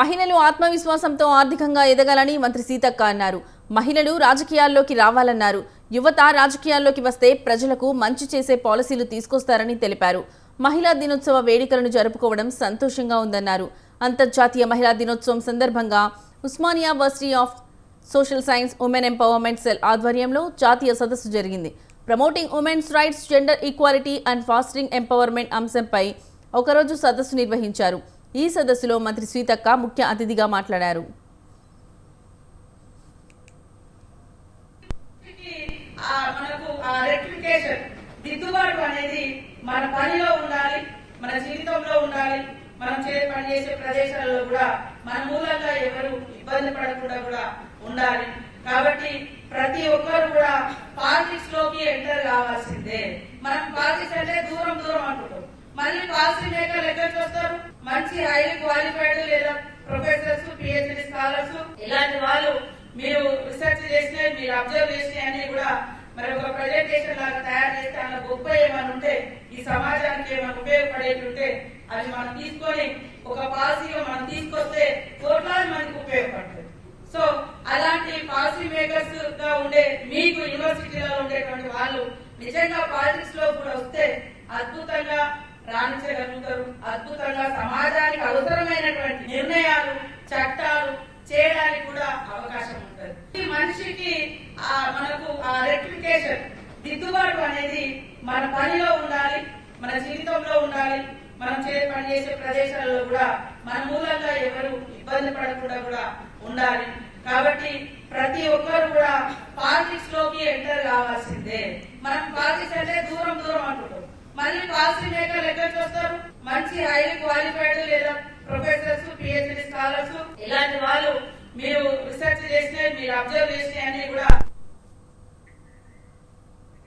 మహిళలు ఆత్మవిశ్వాసంతో ఆర్థికంగా ఎదగాలని మంత్రి సీతక్క అన్నారు. మహిళలు రాజకీయాల్లోకి రావాలన్నారు. యువత రాజకీయాల్లోకి వస్తే ప్రజలకు మంచి చేసే పాలసీలు తీసుకొస్తారని తెలిపారు. మహిళా దినోత్సవ వేడుకలను జరుపుకోవడం సంతోషంగా ఉందన్నారు. అంతర్జాతీయ మహిళా దినోత్సవం సందర్భంగా Osmania varsity of social science women empowerment cell ఆధ్వర్యంలో జాతీయ సదస్సు జరిగింది. Promoting women's rights gender equality and fostering empowerment అంశంపై ఒకరోజు సదస్సు నిర్వహించారు. ఈ సదస్సులో మంత్రి సీతక్క ముఖ్య అతిథిగా మాట్లాడారు. మనకు ఆ రెక్టిఫికేషన్ దిద్దుబాటు అనేది మన పనిలో ఉండాలి మన జీవితంలో ఉండాలి మనం చే పని చేసే ప్రదేశాల్లో కూడా మన మూలంగా ఎవరు ఇబ్బంది పడకుండా కూడా ఉండాలి. కాబట్టి ప్రతి ఒక్కరు కూడా పాలిటిక్స్లోకి ఎంటర్ కావాల్సిందే. మనం పాలిటిక్స్ అంటే దూరం దూరం అనుకుంటాం మళ్ళీ పాలసీ మేకర్లు ఎక్కడికి వస్తారు మంచి హైలీ క్వాలిఫైడ్ లేదా ప్రొఫెసర్స్ పిహెచ్డి స్కాలర్స్ ఇలాంటి వాళ్ళు మీరు రీసెర్చ్ చేసినవి మీరు అబ్జర్వ్ చేసి అన్ని కూడా మరి ఒక ప్రజెంటేషన్ లాగా తయారు చేస్తే అందులో గొప్ప ఏమైనా ఉంటే ఈ సమాజానికి ఏమైనా ఉపయోగపడేటుంటే అవి మనం తీసుకొని ఒక పాలసీగా మనం తీసుకొస్తే కోట్లాది మందికి ఉపయోగపడుతుంది సో అలాంటి పాలసీ మేకర్స్గా ఉండే మీకు యూనివర్సిటీలలో ఉండేటువంటి వాళ్ళు నిజంగా పాలిటిక్స్లో కూడా వస్తే అద్భుతంగా రాణించగలుగుతారు. అద్భుతంగా సమాజానికి అవసరమైనటువంటి నిర్ణయాలు చట్టాలు చేయడానికి కూడా అవకాశం ఉంటుంది. ఈ మనిషికి మనకు ఆ రెక్టిఫికేషన్ దిద్దుబాటు అనేది మన పనిలో ఉండాలి మన జీవితంలో ఉండాలి మనం చే పని చేసే కూడా మన మూలంగా ఎవరు ఇబ్బంది పడకుండా కూడా ఉండాలి. కాబట్టి ప్రతి ఒక్కరు కూడా పాలిటిక్స్లోకి ఎంటర్ కావాల్సిందే. మనం పాలిటిక్స్ అంటే దూరం దూరం అనుకుంటాం మళ్ళీ పాలసీ మేకర్లు ఎక్కడికి వస్తారు? మంచి హైలీ క్వాలిఫైడ్ లేదా ప్రొఫెసర్స్ పిహెచ్డి స్కాలర్స్ ఇలాంటి వాళ్ళు మీరు రీసెర్చ్ చేసినవి మీరు అబ్జర్వ్ చేసినవి అన్ని కూడా